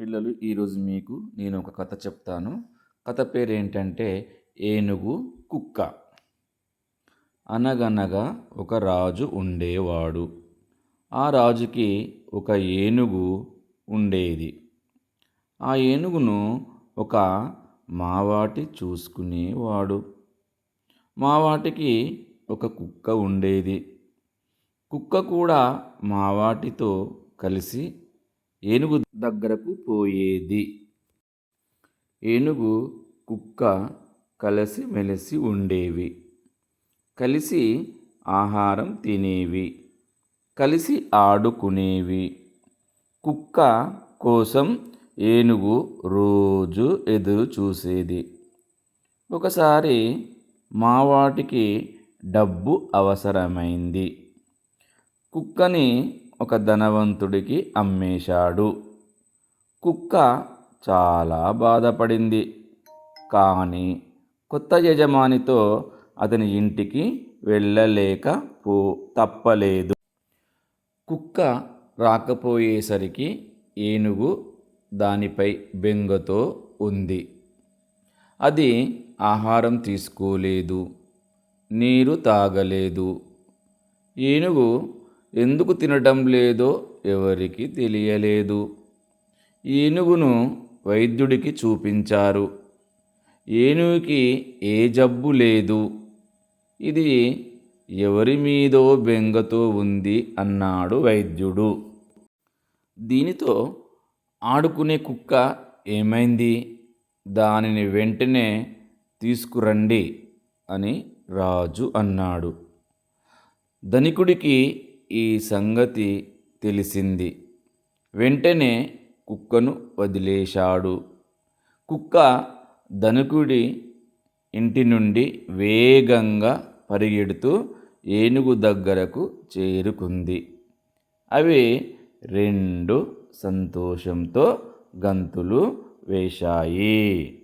పిల్లలు ఈరోజు మీకు నేను ఒక కథ చెప్తాను. కథ పేరు ఏంటంటే ఏనుగు కుక్క. అనగనగా ఒక రాజు ఉండేవాడు. ఆ రాజుకి ఒక ఏనుగు ఉండేది. ఆ ఏనుగును ఒక మావాటి చూసుకునేవాడు. మావాటికి ఒక కుక్క ఉండేది. కుక్క కూడా మావాటితో కలిసి ఏనుగు దగ్గరకు పోయేది. ఏనుగు కుక్క కలిసి మెలిసి ఉండేవి. కలిసి ఆహారం తినేవి. కలిసి ఆడుకునేవి. కుక్క కోసం ఏనుగు రోజు ఎదురు చూసేది. ఒకసారి మావాటికి డబ్బు అవసరమైంది. కుక్కని ఒక ధనవంతుడికి అమ్మేశాడు. కుక్క చాలా బాధపడింది. కానీ కొత్త యజమానితో అతని ఇంటికి వెళ్ళలేక పో తప్పలేదు. కుక్క రాకపోయేసరికి ఏనుగు దానిపై బెంగతో ఉంది. అది ఆహారం తీసుకోలేదు. నీరు తాగలేదు. ఏనుగు ఎందుకు తినటం లేదో ఎవరికి తెలియలేదు. ఏనుగును వైద్యుడికి చూపించారు. ఏనుగుకి ఏ జబ్బు లేదు. ఇది ఎవరి మీదో బెంగతో ఉంది అన్నాడు వైద్యుడు. దీనితో ఆడుకునే కుక్క ఏమైంది? దానిని వెంటనే తీసుకురండి అని రాజు అన్నాడు. ధనికుడికి ఈ సంగతి తెలిసింది. వెంటనే కుక్కను వదిలేశాడు. కుక్క ధనుకుడి ఇంటి నుండి వేగంగా పరిగెడుతూ ఏనుగు దగ్గరకు చేరుకుంది. అవి రెండు సంతోషంతో గంతులు వేశాయి.